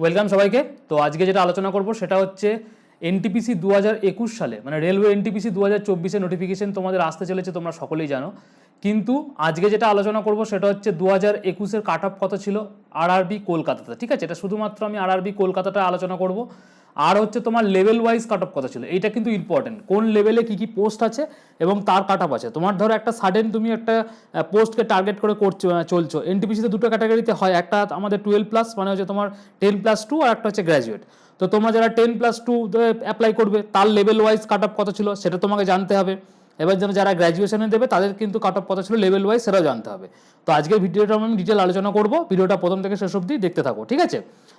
Welcome সবাইকে। তো আজকে যেটা আলোচনা করব সেটা হচ্ছে এনটিপিসি দু হাজার একুশ সালে মানে রেলওয়ে এনটিপিসি দু হাজার চব্বিশে নোটিফিকেশন তোমাদের আসতে চলেছে, তোমরা সকলেই জানো। কিন্তু আজকে যেটা আলোচনা করব সেটা হচ্ছে দু হাজার একুশের কাট অফ কত ছিল? আরআরবি কলকাতাতে। ঠিক আছে? এটা শুধুমাত্র আমি আরআরবি কলকাতাটা আলোচনা করব। আর হচ্ছে তোমার লেভেল ওয়াইজ কাট অফ কত ছিল। এইটা কিন্তু ইম্পর্টেন্ট কোন লেভেলে কি কি পোস্ট আছে এবং তার কাট অফ আছে। তোমার ধরো একটা সাডেন তুমি একটা পোস্টকে টার্গেট করে করছ চলছো। এনটিপিসিতে দুটো ক্যাটাগরিতে হয়। একটা আমাদের টুয়েলভ প্লাস মানে হচ্ছে তোমার টেন প্লাস টু আর একটা হচ্ছে গ্র্যাজুয়েট তো তোমরা যারা টেন প্লাস টু অ্যাপ্লাই করবে, তার লেভেল ওয়াইজ কাট অফ কত ছিল সেটা তোমাকে জানতে হবে। এবার যেন যারা গ্র্যাজুয়েশনে দেবে, তাদের কিন্তু কাট অফ কত ছিল লেভেল ওয়াইজ সেটাও জানতে হবে। তো আজকের ভিডিওটা আমি ডিটেল আলোচনা করব। ভিডিওটা প্রথম থেকে শেষ অবধি দেখতে থাকো, ঠিক আছে?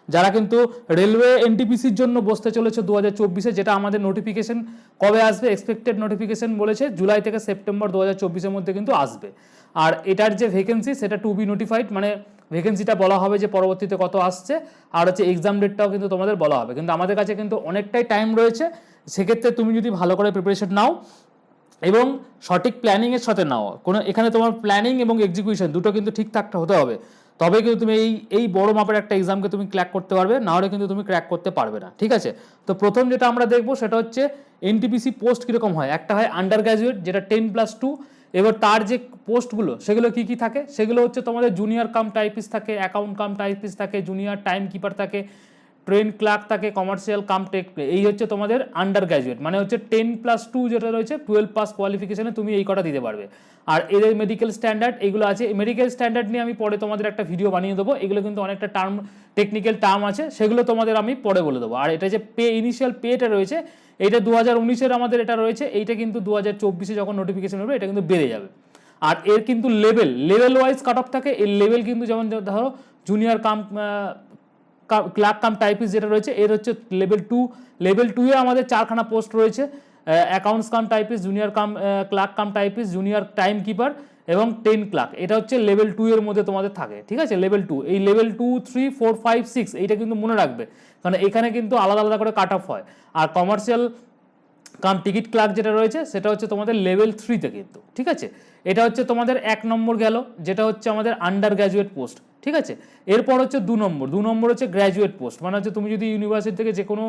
যারা কিন্তু রেলওয়ে এনটিপিসির জন্য বসতে চলেছে দু হাজার চব্বিশে, যেটা আমাদের নোটিফিকেশন কবে আসবে? এক্সপেক্টেড নোটিফিকেশন বলেছে জুলাই থেকে সেপ্টেম্বর দু হাজার চব্বিশের মধ্যে কিন্তু আসবে। আর এটার যে ভ্যাকেন্সি সেটা টু বি নোটিফাইড মানে ভ্যাকেন্সিটা বলা হবে যে পরবর্তীতে কত আসছে, আর হচ্ছে এক্সাম ডেটটাও কিন্তু তোমাদের বলা হবে। কিন্তু আমাদের কাছে কিন্তু অনেকটাই টাইম রয়েছে, সেক্ষেত্রে তুমি যদি ভালো করে প্রিপারেশন নাও এবং সঠিক প্ল্যানিংয়ের সাথে নাও। কোনো এখানে তোমার প্ল্যানিং এবং এক্সিকিউশন দুটো কিন্তু ঠিকঠাক হতে হবে। তবে কিন্তু তুমি এই এই বড় মাপের একটা এক্সামকে তুমি ক্র্যাক করতে পারবে না হলে কিন্তু তুমি ক্র্যাক করতে পারবে না, ঠিক আছে? তো প্রথম যেটা আমরা দেখব সেটা হচ্ছে এনটিপিসি পোস্ট কীরকম হয়? একটা হয় আন্ডার গ্র্যাজুয়েট যেটা টেন প্লাস টু এবার তার যে পোস্টগুলো সেগুলো কি কি থাকে? সেগুলো হচ্ছে তোমাদের জুনিয়র কাম টাইপিস থাকে অ্যাকাউন্ট কাম টাইপিস থাকে জুনিয়র টাইম কিপার থাকে ট্রেন ক্লার্ক থাকে কমার্শিয়াল কাম টেক এই হচ্ছে তোমাদের আন্ডার গ্র্যাজুয়েট মানে হচ্ছে টেন প্লাস টু যেটা রয়েছে টুয়েলভ পাস কোয়ালিফিকেশনে তুমি এই কটা দিতে পারবে। আর এদের মেডিকেল স্ট্যান্ডার্ড এগুলো আছে মেডিকেল স্ট্যান্ডার্ড নিয়ে আমি পরে তোমাদের একটা ভিডিও বানিয়ে দেবো, এগুলো কিন্তু অনেকটা টার্ম টেকনিক্যাল টার্ম আছে, সেগুলো তোমাদের আমি পরে বলে দেবো। আর এটা যে পে ইনিশিয়াল পেটা রয়েছে এইটা দু হাজার উনিশের আমাদের এটা রয়েছে, এইটা কিন্তু দু হাজার চব্বিশে যখন নোটিফিকেশন হবে এটা কিন্তু বেড়ে যাবে। আর এর কিন্তু level level wise cut off থাকে, এই লেভেল কিন্তু যেমন ধরো জুনিয়র কাম ক্লার্ক কাম টাইপিস যেটা রয়েছে, এর হচ্ছে লেভেল টু লেভেল টুয়ে আমাদের চারখানা পোস্ট রয়েছে। Accounts cum typist junior cum clerk cum typist junior time keeper এবং টেন ক্লার্ক এটা হচ্ছে লেভেল টু এর মধ্যে তোমাদের থাকে, ঠিক আছে? লেভেল টু এই level two three four five six এইটা কিন্তু মনে রাখবে। কারণ এখানে কিন্তু আলাদা আলাদা করে কাট অফ হয়। আর কমার্শিয়াল কাম টিকিট ক্লার্ক যেটা রয়েছে, সেটা হচ্ছে তোমাদের লেভেল থ্রিতে কিন্তু ঠিক আছে? এটা হচ্ছে তোমাদের এক নম্বর গেল, যেটা হচ্ছে আমাদের আন্ডার গ্র্যাজুয়েট পোস্ট ঠিক আছে? এরপর হচ্ছে দু নম্বর। দু নম্বর হচ্ছে গ্র্যাজুয়েট পোস্ট মানে হচ্ছে তুমি যদি ইউনিভার্সিটি থেকে যে কোনো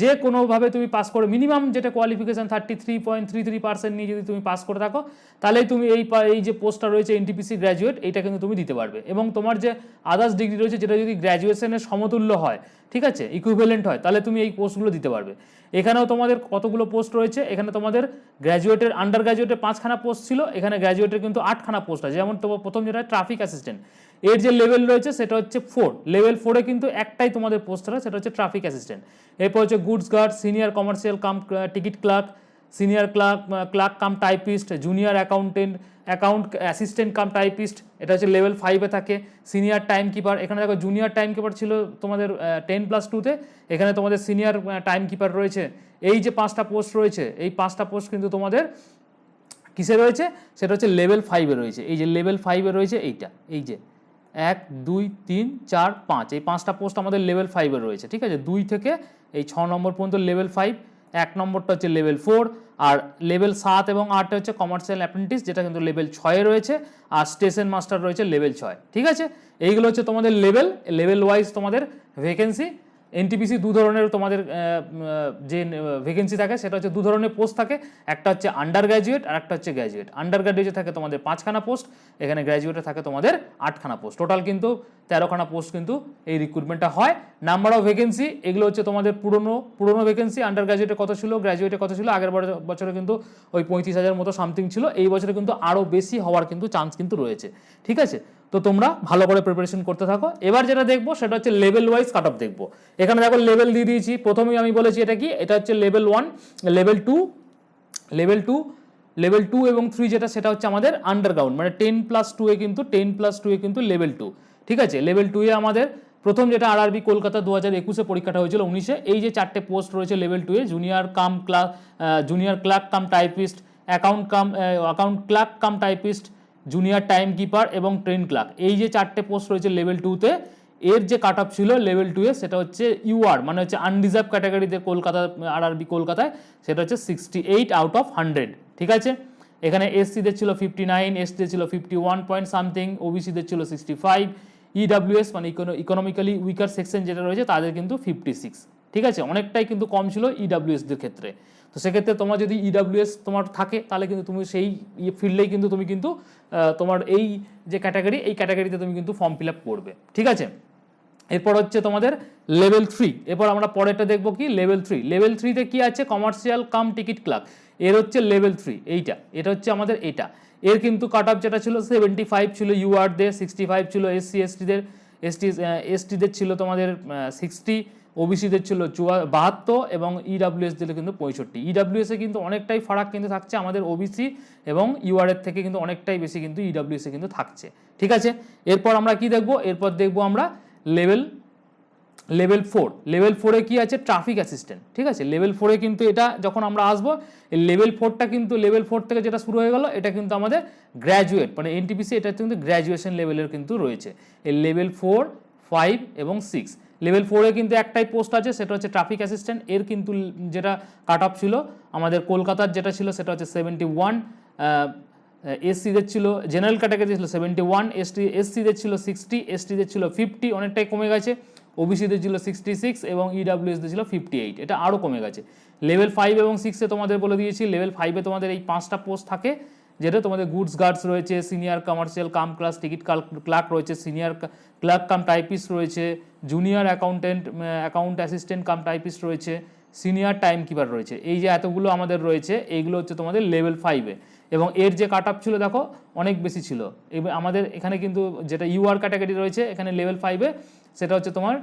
যে কোনোভাবে তুমি পাস করে মিনিমাম যেটা qualification thirty three point three three percent নিয়ে যদি তুমি পাস করে থাকো, তাহলেই তুমি এই এই যে পোস্টটা রয়েছে এনটিপিসি গ্র্যাজুয়েট এটা কিন্তু তুমি দিতে পারবে। এবং তোমার যে আদার্স ডিগ্রি রয়েছে, যেটা যদি গ্র্যাজুয়েশনের সমতুল্য হয়, ঠিক আছে? ইকুইভ্যালেন্ট হয়, তাহলে তুমি এই পোস্টগুলো দিতে পারবে। এখানেও তোমাদের কতগুলো পোস্ট রয়েছে? এখানে তোমাদের গ্র্যাজুয়েটের আন্ডার গ্র্যাজুয়েটের পাঁচখানা পোস্ট ছিল, এখানে গ্র্যাজুয়েটের কিন্তু আটখানা পোস্ট আছে। যেমন তোমার প্রথম যেটা ট্রাফিক অ্যাসিস্ট্যান্ট এর যে লেভেল রয়েছে সেটা হচ্ছে ফোর লেভেল ফোরে কিন্তু একটাই তোমাদের পোস্ট আছে, সেটা হচ্ছে ট্রাফিক অ্যাসিস্ট্যান্ট এরপর হচ্ছে goods guard senior commercial cum ticket clerk senior clerk clerk cum typist junior accountant account assistant cum typist এটা হচ্ছে লেভেল ফাইভে থাকে। সিনিয়র টাইম কিপার এখানে দেখো জুনিয়র টাইম কিপার ছিল তোমাদের টেন প্লাস টুতে এখানে তোমাদের সিনিয়র টাইম কিপার রয়েছে। এই যে পাঁচটা পোস্ট রয়েছে, এই পাঁচটা পোস্ট কিন্তু তোমাদের কিসে রয়েছে? সেটা হচ্ছে লেভেল ফাইভে রয়েছে। এই যে লেভেল ফাইভে রয়েছে এইটা, এই যে। এক, দুই, তিন, চার, পাঁচ। এই পাঁচটা পোস্ট আমাদের লেভেল ফাইভে রয়েছে, ঠিক আছে? দুই থেকে এই ছ নম্বর পর্যন্ত লেভেল ফাইভ এক নম্বরটা হচ্ছে লেভেল ফোর আর লেভেল সাত এবং আটটা হচ্ছে কমার্শিয়াল অ্যাপ্রেন্টিস যেটা কিন্তু লেভেল ছয়ে রয়েছে, আর স্টেশন মাস্টার রয়েছে লেভেল ছয়, ঠিক আছে? এইগুলো হচ্ছে তোমাদের লেভেল লেভেল ওয়াইজ তোমাদের ভ্যাকেন্সি এনটিপিসি দু ধরনের তোমাদের যে ভ্যাকেন্সি থাকে, সেটা হচ্ছে দু ধরনের পোস্ট থাকে। একটা হচ্ছে আন্ডার গ্র্যাজুয়েট আর একটা হচ্ছে গ্র্যাজুয়েট আন্ডার গ্র্যাজুয়েটে থাকে তোমাদের পাঁচখানা পোস্ট এখানে গ্র্যাজুয়েটে থাকে তোমাদের আটখানা পোস্ট টোটাল কিন্তু তেরোখানা পোস্ট কিন্তু এই রিক্রুটমেন্টটা হয়। নাম্বার অফ ভ্যাকেন্সি এগুলো হচ্ছে তোমাদের পুরনো পুরনো ভ্যাকেন্সি আন্ডার গ্র্যাজুয়েটে কত ছিল গ্র্যাজুয়েটে কত ছিল, আগের বছরে কিন্তু ওই পঁয়ত্রিশ হাজার মতো সামথিং ছিল। এই বছরে কিন্তু আরও বেশি হওয়ার কিন্তু চান্স কিন্তু রয়েছে। ঠিক আছে? তো তোমরা ভালো করে প্রিপারেশন করতে থাকো। এবার যেটা দেখব, সেটা হচ্ছে লেভেল ওয়াইজ কাট অফ দেখব। এখানে দেখো লেভেল দিয়ে দিয়েছি। প্রথমেই আমি বলেছি এটা কি? এটা হচ্ছে level one level two level two level two এবং থ্রি যেটা, সেটা হচ্ছে আমাদের আন্ডারগ্রাউন্ড মানে টেন প্লাস টু এ কিন্তু টেন প্লাস টু এ কিন্তু লেভেল টু ঠিক আছে? লেভেল টু এ আমাদের প্রথম যেটা আরআরবি কলকাতা দু হাজার একুশে পরীক্ষাটা হয়েছিল উনিশে। এই যে চারটে পোস্ট রয়েছে লেভেল টু এ junior cum class junior clerk cum typist account cum account clerk cum typist junior time keeper এবং ট্রেন ক্লার্ক এই যে চারটে পোস্ট রয়েছে লেভেল টুতে এর যে কাট অফ ছিল লেভেল টু এ, সেটা হচ্ছে ইউআর মানে হচ্ছে আনরিজার্ভ ক্যাটাগরিতে কলকাতা আরআরবি কলকাতায়, সেটা হচ্ছে sixty eight out of hundred ঠিক আছে? এখানে এসসিদের ছিল ফিফটি নাইন এসটিদের ছিল ফিফটি ওয়ান পয়েন্ট সামথিং ওবিসিদের ছিল সিক্সটি ফাইভ ইডাব্লিউএস মানে ইকোনমিক্যালি উইকার সেকশন যেটা রয়েছে, তাদের কিন্তু ফিফটি সিক্স ঠিক আছে? অনেকটাই কিন্তু কম ছিল ইডাব্লিউএসদের ক্ষেত্রে। তো সেক্ষেত্রে তোমার যদি ইডাব্লিউএস তোমার থাকে, তাহলে কিন্তু তুমি সেই ফিল্ডেই কিন্তু তুমি কিন্তু তোমার এই যে ক্যাটাগরি এই ক্যাটাগরিতে তুমি কিন্তু ফর্ম ফিল আপ করবে। ঠিক আছে? এরপর হচ্ছে তোমাদের লেভেল থ্রি এরপর আমরা পরেরটা দেখব কি? লেভেল থ্রি লেভেল থ্রিতে কি আছে? কমার্শিয়াল কাম টিকিট ক্লার্ক এর হচ্ছে লেভেল থ্রি এইটা। এটা হচ্ছে আমাদের এটা। এর কিন্তু কাট অফ যেটা ছিল সেভেন্টি ফাইভ ছিল ইউআরদের সিক্সটি ফাইভ ছিল এসসি এসটিদের এসটি এসটিদের ছিল তোমাদের সিক্সটি ওবিসিদের ছিল চুয়া বাহাত্তর এবং ইডাব্লিউএস দিলে কিন্তু পঁয়ষট্টি। ইডাব্লিউএস এ কিন্তু অনেকটাই ফারাক কিন্তু থাকছে আমাদের ওবিসি এবং ইউআর এর থেকে কিন্তু অনেকটাই বেশি কিন্তু ইডাব্লিউএস এ কিন্তু থাকছে। ঠিক আছে? এরপর আমরা কি দেখব? এরপর দেখব আমরা লেভেল লেভেল ফোর লেভেল ফোরে কি আছে? Traffic assistant. ঠিক আছে? লেভেল ফোরে কিন্তু এটা যখন আমরা আসব, এই লেভেল ফোরটা কিন্তু, লেভেল ফোর থেকে যেটা শুরু হয়ে গেল, এটা কিন্তু আমাদের গ্র্যাজুয়েট মানে এনটিপিসি এটা কিন্তু গ্র্যাজুয়েশন লেভেলের কিন্তু রয়েছে। এই লেভেল ফোর ফাইভ এবং সিক্স লেভেল ফোরে কিন্তু একটাই পোস্ট আছে, সেটা হচ্ছে ট্রাফিক অ্যাসিস্ট্যান্ট এর কিন্তু যেটা কাট অফ ছিল, আমাদের কলকাতার যেটা ছিল, সেটা হচ্ছে সেভেন্টি ওয়ান এসসিদের ছিল জেনারেল ক্যাটাগরি ছিল সেভেন্টি ওয়ান এসটি এসসিদের ছিল সিক্সটি এসটিদের ছিল ফিফটি অনেকটাই কমে গেছে। ওবিসিদের ছিল সিক্সটি সিক্স এবং ইডাব্লিউএসদের ছিল ফিফটি এইট এটা আরও কমে গেছে। লেভেল ফাইভ এবং সিক্সে তোমাদের বলে দিয়েছি লেভেল ফাইভে তোমাদের এই পাঁচটা পোস্ট থাকে। যেটা তোমাদের গুডস গার্ডস রয়েছে senior commercial cum class ticket clerk রয়েছে সিনিয়র ক্লার্ক কাম টাইপিস্ট রয়েছে junior accountant account assistant cum typist রয়েছে সিনিয়র টাইম কিপার রয়েছে। এই যে এতগুলো আমাদের রয়েছে, এইগুলো হচ্ছে তোমাদের লেভেল ফাইভে এবং এর যে কাট আপ ছিল, দেখো, অনেক বেশি ছিল। এবার আমাদের এখানে কিন্তু যেটা ইউআর ক্যাটাগরি রয়েছে, এখানে লেভেল ফাইভে সেটা হচ্ছে তোমার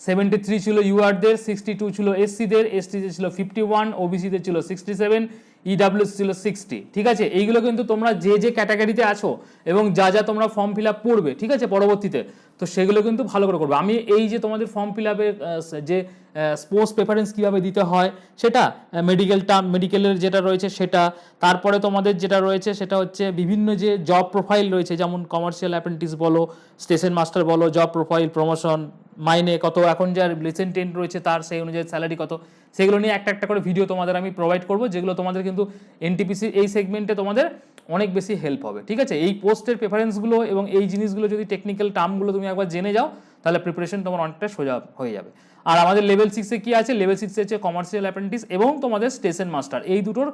সেভেন্টি থ্রি ছিল ইউআরদের সিক্সটি টু ছিল এসসিদের এসটিদের ছিল ফিফটি ওয়ান ওবিসিদের ছিল সিক্সটি সেভেন ইডাব্লিউস ছিল সিক্সটি ঠিক আছে? এইগুলো কিন্তু তোমরা যে যে ক্যাটাগরিতে আছো এবং যা যা তোমরা ফর্ম ফিল আপ করবে ঠিক আছে, পরবর্তীতে, তো সেগুলো কিন্তু ভালো করে করবে। আমি এই যে তোমাদের ফর্ম ফিল যে স্পোর্টস প্রেফারেন্স কীভাবে দিতে হয়, সেটা মেডিকেল টার্ম মেডিকেলের যেটা রয়েছে, সেটা, তারপরে তোমাদের যেটা রয়েছে, সেটা হচ্ছে বিভিন্ন যে জব প্রোফাইল রয়েছে, যেমন কমার্শিয়াল অ্যাপ্রেন্টিস বলো স্টেশন মাস্টার বলো জব প্রোফাইল প্রমোশন মাইনে কত, এখন যার রিসেন্ট টেন্ট রয়েছে তার সেই অনুযায়ী স্যালারি কত, সেগুলো নিয়ে একটা একটা করে ভিডিও তোমাদের আমি প্রোভাইড করব, যেগুলো তোমাদের কিন্তু এনটিপিসি এই সেগমেন্টে তোমাদের অনেক বেশি হেল্প হবে, ঠিক আছে? এই পোস্টের প্রেফারেন্সগুলো এবং এই জিনিসগুলো যদি টেকনিক্যাল টার্মগুলো তুমি একবার জেনে যাও, তাহলে প্রিপারেশন তোমার অনেকটা সোজা হয়ে যাবে। আর আমাদের লেভেল সিক্সে কি আছে? লেভেল সিক্সে হচ্ছে কমার্শিয়াল অ্যাপ্রেন্টিস এবং তোমাদের স্টেশন মাস্টার এই দুটোর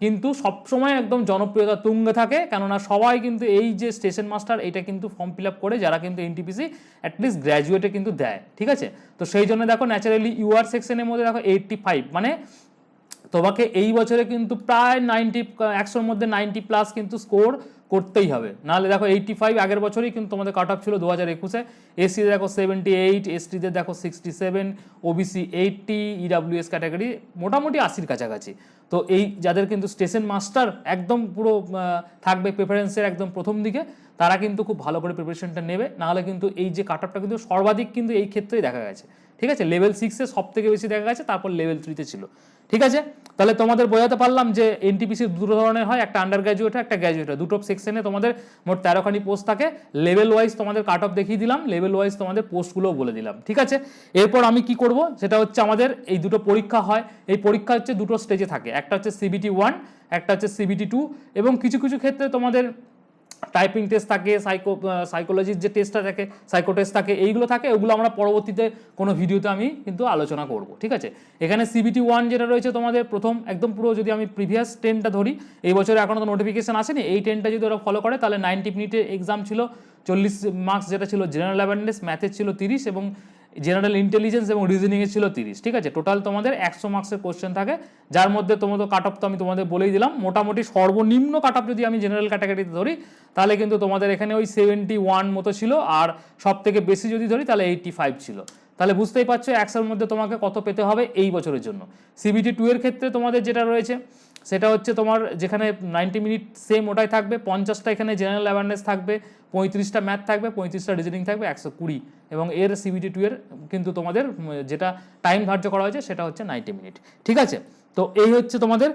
কিন্তু সবসময় একদম জনপ্রিয়তা তুঙ্গে থাকে, কেননা সবাই কিন্তু এই যে স্টেশন মাস্টার এটা কিন্তু ফর্ম ফিল আপ করে যারা কিন্তু এনটিপিসি অ্যাটলিস্ট গ্র্যাজুয়েটে কিন্তু দেয়, ঠিক আছে? তো সেই জন্য দেখো ন্যাচারালি ইউআর সেকশনের মধ্যে দেখো এইটটি ফাইভ মানে তোমাকে এই বছরে কিন্তু প্রায় নাইনটি, একশোর মধ্যে নাইনটি প্লাস কিন্তু স্কোর করতেই হবে। নাহলে দেখো এইটটি ফাইভ আগের বছরই কিন্তু তোমাদের কাট অফ ছিল দু হাজার একুশে এসসি দেখো সেভেন্টি এইট এসটিদের দেখো sixty seven OBC eighty EWS category মোটামুটি আশির কাছাকাছি। তো এই যাদের কিন্তু স্টেশন মাস্টার একদম পুরো থাকবে প্রেফারেন্সের একদম প্রথম দিকে। তারা কিন্তু খুব ভালো করে প্রিপারেশনটা নেবে। নাহলে কিন্তু এই যে কাট অফটা কিন্তু সর্বাধিক কিন্তু এই ক্ষেত্রেই দেখা গেছে। ঠিক আছে? লেভেল সিক্সে সব থেকে বেশি দেখা গেছে, তারপর লেভেল থ্রিতে ছিল। ঠিক আছে? তাহলে তোমাদের বোঝাতে পারলাম যে এনটিপিসি দুটো ধরনের হয়, একটা আন্ডার গ্র্যাজুয়েট একটা গ্র্যাজুয়েট হয়। দুটো সেকশনে তোমাদের মোট তেরোখানি পোস্ট থাকে। লেভেল ওয়াইজ তোমাদের কাট অফ দেখিয়ে দিলাম লেভেল ওয়াইজ তোমাদের পোস্টগুলোও বলে দিলাম। ঠিক আছে? এরপর আমি কি করব? সেটা হচ্ছে আমাদের এই দুটো পরীক্ষা হয়। এই পরীক্ষা হচ্ছে দুটো স্টেজে থাকে। একটা হচ্ছে সিবিটি ওয়ান একটা হচ্ছে সিবিটি টু এবং কিছু কিছু ক্ষেত্রে তোমাদের টাইপিং টেস্ট থাকে সাইকো সাইকোলজির যে টেস্টটা থাকে সাইকো টেস্ট থাকে, এইগুলো থাকে, ওগুলো আমরা পরবর্তীতে কোনো ভিডিওতে আমি কিন্তু আলোচনা করব, ঠিক আছে? এখানে সিবিটি ওয়ান যেটা রয়েছে তোমাদের প্রথম, একদম পুরো যদি আমি প্রিভিয়াস টেনটা ধরি, এই বছরে এখনও তো নোটিফিকেশান আসেনি, এই টেনটা যদি ওরা ফলো করে, তাহলে নাইনটি মিনিটের এক্সাম ছিল, চল্লিশ মার্কস যেটা ছিল জেনারেল অ্যাওয়ারনেস ম্যাথের ছিল তিরিশ এবং জেনারেল ইন্টেলিজেন্স এবং রিজনিংয়ে ছিল তিরিশ, ঠিক আছে? টোটাল তোমাদের একশো মার্কসের কোশ্চেন থাকে, যার মধ্যে তোমাদের কাট অফ তো আমি তোমাদের বলেই দিলাম। মোটামুটি সর্বনিম্ন কাট অফ যদি আমি জেনারেল ক্যাটাগরিতে ধরি, তাহলে কিন্তু তোমাদের এখানে ওই সেভেন্টি ওয়ান মতো ছিল, আর সব থেকে বেশি যদি ধরি, তাহলে এইটটি ফাইভ ছিল। তাহলে বুঝতেই পারছ, একশোর মধ্যে তোমাকে কত পেতে হবে? এই বছরের জন্য। সিবিটি টু এর ক্ষেত্রে তোমাদের যেটা রয়েছে সেটা হচ্ছে তোমার যেখানে নাইনটি মিনিট সেম ওটাই থাকবে, পঞ্চাশটা এখানে জেনারেল অ্যাওয়ারনেস থাকবে, পঁয়ত্রিশটা ম্যাথ থাকবে, পঁয়ত্রিশটা রিজনিং থাকবে, একশো কুড়ি। এবং এর সিবিটি টু এর কিন্তু তোমাদের যেটা টাইম ধার্য করা হয়েছে সেটা হচ্ছে নাইনটি মিনিট ঠিক আছে? তো এই হচ্ছে তোমাদের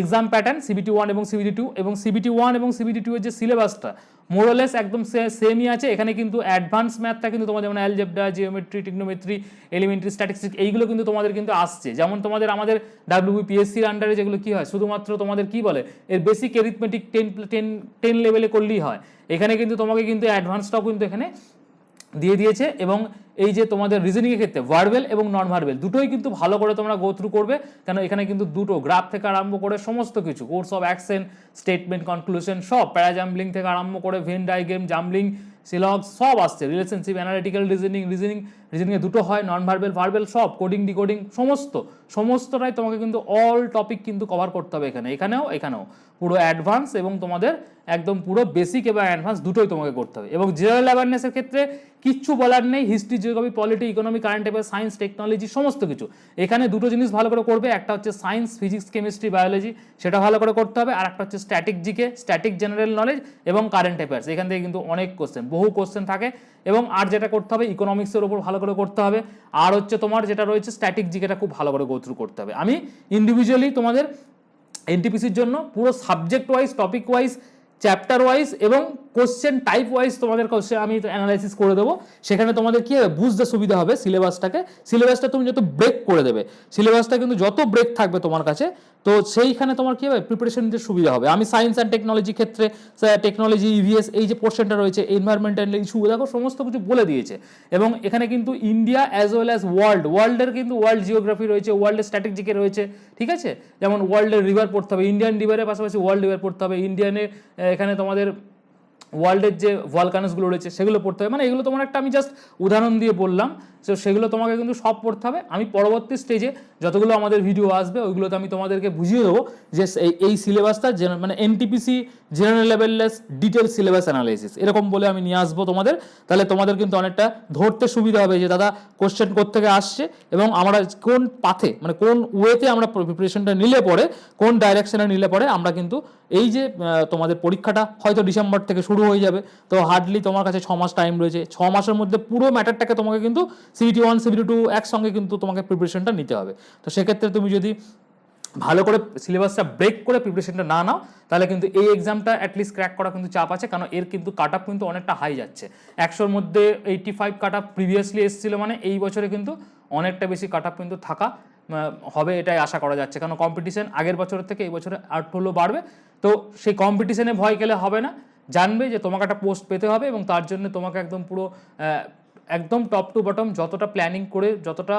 এক্সাম প্যাটার্ন সিবিটি ওয়ান এবং সিবিটি টু এবং সিবিটি ওয়ান এবং সিবিটি টু এর যে সিলেবাসটা মোরলেস একদম সেমই আছে। এখানে কিন্তু অ্যাডভান্স ম্যাথটা কিন্তু তোমাদের, যেমন algebra geometry trigonometry elementary statistics এইগুলো কিন্তু তোমাদের কিন্তু আসছে। যেমন তোমাদের আমাদের ডাব্লিউবিপিএসসির আন্ডারে যেগুলো কি হয়, শুধুমাত্র তোমাদের কি বলে, এর basic arithmetic ten ten ten লেভেলে করলেই হয়। এখানে কিন্তু তোমাকে কিন্তু অ্যাডভান্সটাও কিন্তু এখানে দিয়ে দিয়েছে এবং এই যে তোমাদের রিজনিংয়ের ক্ষেত্রে ভার্বেল এবং নন ভার্বেল দুটোই কিন্তু ভালো করে তোমরা গো থ্রু করবে, কেন এখানে কিন্তু দুটো গ্রাফ থেকে আরম্ভ করে সমস্ত কিছু course of action statement conclusion সব প্যারাজাম্বলিং থেকে আরম্ভ করে ভেন ডাইগ্রাম জাম্বলিং সিলগ সব আসছে রিলেশনশিপ অ্যানালিটিক্যাল রিজনিং রিজনিং রিজনিংয়ে দুটো হয় নন ভার্বেল ভার্বেল সব কোডিং ডিকোডিং সমস্ত, সমস্তটাই তোমাকে কিন্তু অল টপিক কিন্তু কভার করতে হবে এখানে, এখানেও এখানেও। পুরো অ্যাডভান্স এবং তোমাদের একদম পুরো বেসিক এবং অ্যাডভান্স দুটোই তোমাকে করতে হবে। এবং জেনারেল অ্যাওয়ারনেসের ক্ষেত্রে কিচ্ছু বলার নেই। History geography polity economy current affair science technology সমস্ত কিছু। এখানে দুটো জিনিস ভালো করে করবে। একটা হচ্ছে সায়েন্স ফিজিক্স কেমিস্ট্রি বায়োলজি সেটা ভালো করে করতে হবে। আর একটা হচ্ছে static GK static general knowledge এবং কারেন্ট অ্যাফেয়ার্স এখান থেকে কিন্তু অনেক কোশ্চেন বহু কোশ্চেন থাকে। এবং আর যেটা করতে হবে ইকোনমিক্সের উপর ভালো করে করতে হবে। আর হচ্ছে তোমার যেটা রয়েছে স্ট্যাটিক জিকেটা খুব ভালো করে গোথ্রু করতে হবে। আমি ইন্ডিভিজুয়ালি তোমাদের এনটিপিসির জন্য পুরো subject wise topic wise chapter wise এবং কোশ্চেন টাইপ ওয়াইজ তোমাদের আমি অ্যানালাইসিস করে দেবো। সেখানে তোমাদের কি হবে? বুঝতে সুবিধা হবে সিলেবাসটাকে সিলেবাসটা তুমি যত ব্রেক করে দেবে সিলেবাসটা কিন্তু যত ব্রেক থাকবে তোমার কাছে, তো সেইখানে তোমার কি হবে? প্রিপারেশন নিতে সুবিধা হবে। আমি সায়েন্স অ্যান্ড টেকনোলজি ক্ষেত্রে টেকনোলজি ইভিএস এই যে পোর্শনটা রয়েছে এনভায়রনমেন্টাল ইস্যু দেখো, সমস্ত কিছু বলে দিয়েছে। এবং এখানে কিন্তু India as well as world ওয়ার্ল্ডের কিন্তু ওয়ার্ল্ড জিওগ্রাফি রয়েছে ওয়ার্ল্ডের স্ট্র্যাটেজিকে রয়েছে, ঠিক আছে? যেমন ওয়ার্ল্ডের রিভার পড়তে হবে ইন্ডিয়ান রিভারের পাশাপাশি ওয়ার্ল্ড রিভার পড়তে হবে ইন্ডিয়ানের এখানে তোমাদের ওয়ার্ল্ডের যে ভলকানসগুলো রয়েছে, সেগুলো পড়তে হবে মানে এগুলো তোমার একটা আমি জাস্ট উদাহরণ দিয়ে বললাম। তো সেগুলো তোমাকে কিন্তু সব পড়তে হবে। আমি পরবর্তী স্টেজে যতগুলো আমাদের ভিডিও আসবে, ওইগুলোতে আমি তোমাদেরকে বুঝিয়ে দেবো যে এই সিলেবাসটা মানে এনটিপিসি জেনারেল লেভেললেস ডিটেল সিলেবাস অ্যানালাইসিস এরকম বলে আমি নিয়ে আসব তোমাদের। তাহলে তোমাদের কিন্তু অনেকটা ধরতে সুবিধা হবে যে, দাদা কোশ্চেন থেকে আসছে? এবং আমরা কোন পাথে মানে কোন ওয়েতে আমরা প্রিপারেশনটা নিলে পরে, কোন ডাইরেকশনে নিলে পরে আমরা কিন্তু এই যে তোমাদের পরীক্ষাটা হয়তো ডিসেম্বর থেকে শুরু হয়ে যাবে। তো হার্ডলি তোমার কাছে ছ মাস টাইম রয়েছে। ছ মাসের মধ্যে পুরো ম্যাটারটাকে তোমাকে কিন্তু সিবিটি ওয়ান সিবিটি টু একসঙ্গে কিন্তু তোমাকে প্রিপারেশনটা নিতে হবে। তো সেক্ষেত্রে তুমি যদি ভালো করে সিলেবাসটা ব্রেক করে প্রিপারেশনটা না নাও, তাহলে কিন্তু এই এক্সামটা অ্যাটলিস্ট ক্র্যাক করা কিন্তু চাপ আছে, কারণ এর কিন্তু কাট আপ কিন্তু অনেকটা হাই যাচ্ছে। একশোর মধ্যে eighty five cut off previously এসেছিল মানে এই বছরে কিন্তু অনেকটা বেশি কাট আপ কিন্তু থাকা হবে এটাই আশা করা যাচ্ছে। কারণ কম্পিটিশন আগের বছরের থেকে এই বছরে আট হলেও বাড়বে। তো সেই কম্পিটিশনে ভয় গেলে হবে না। জানবে যে তোমাকে একটা পোস্ট পেতে হবে এবং তার জন্য তোমাকে একদম পুরো একদম টপ টু বটম যতটা প্ল্যানিং করে, যতটা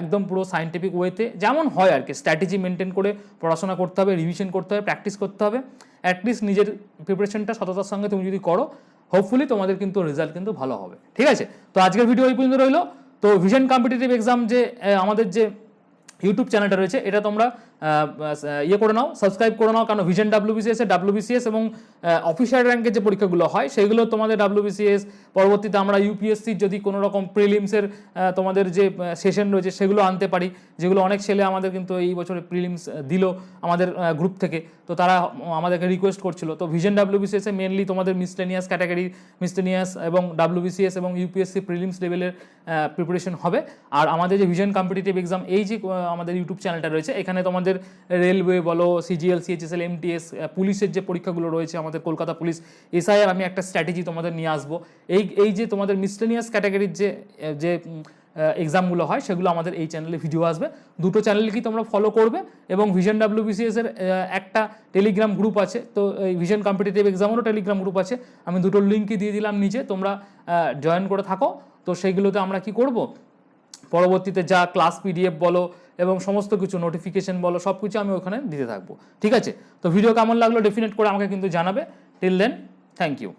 একদম পুরো সাইন্টিফিক ওয়েতে যেমন হয় আর কি। স্ট্র্যাটেজি মেনটেন করে পড়াশোনা করতে হবে রিভিশন করতে হবে প্র্যাকটিস করতে হবে। অ্যাটলিস্ট নিজের প্রিপারেশনটা সততার সঙ্গে তুমি যদি করো হোপফুলি তোমাদের কিন্তু রেজাল্ট কিন্তু ভালো হবে। ঠিক আছে? তো আজকের ভিডিও এই পর্যন্ত রইল। তো ভিশন কম্পিটিটিভ এক্সাম যে আমাদের যে ইউটিউব চ্যানেলটা রয়েছে, এটা তোমরা ইয়ে করে নাও সাবস্ক্রাইব করে নাও, কারণ ভিশন ডাব্লিউবিসিএস এর ডাব্লিউবিসিএস এবং অফিসার র্যাঙ্কের যে পরীক্ষাগুলো হয়, সেগুলো তোমাদের ডাব্লিউবিসিএস পরবর্তীতে আমরা ইউপিএসসির যদি কোনো রকম প্রিলিমসের তোমাদের যে সেশন রয়েছে, সেগুলো আনতে পারি, যেগুলো অনেক ছেলে আমাদের কিন্তু এই বছরে প্রিলিমস দিল আমাদের গ্রুপ থেকে। তো তারা আমাদেরকে রিকোয়েস্ট করছিল। তো ভিশন ডাব্লিউবিসিএস এ মেনলি তোমাদের মিসলেনিয়াস ক্যাটাগরি মিসলেনিয়াস এবং ডাব্লিউবিসিএস এবং ইউপিএসসি প্রিলিমস লেভেলের প্রিপারেশন হবে। আর আমাদের যে ভিশন কম্পিটিটিভ এক্সাম এই যে আমাদের ইউটিউব চ্যানেলটা রয়েছে, এখানে তোমাদের রেলওয়ে বলো সিজিএল সিএইচএসএল এমটিএস পুলিশের যে পরীক্ষাগুলো রয়েছে, আমাদের কলকাতা পুলিশ এসআইআর আমি একটা স্ট্র্যাটেজি তোমাদের নিয়ে আসব। এই এই যে তোমাদের মিসলেনিয়াস ক্যাটাগরির যে যে এক্সামগুলো হয়, সেগুলো আমাদের এই চ্যানেলে ভিডিও আসবে। দুটো চ্যানেলকেই তোমরা ফলো করবে এবং ভিশন ডাব্লিউবিসিএস এর একটা টেলিগ্রাম গ্রুপ আছে। তো এই ভিশন কম্পিটিটিভ এক্সামেরও টেলিগ্রাম গ্রুপ আছে। আমি দুটো লিঙ্কই দিয়ে দিলাম নিচে, তোমরা জয়েন করে থাকো। তো সেইগুলোতে আমরা কি করব? পরবর্তীতে যা ক্লাস পিডিএফ বলো এবং সমস্ত কিছু নোটিফিকেশন বলো সব কিছু আমি ওখানে দিতে থাকব। ঠিক আছে? তো ভিডিও কেমন লাগল? ডেফিনেট করে আমাকে কিন্তু জানাবে। Till then thank you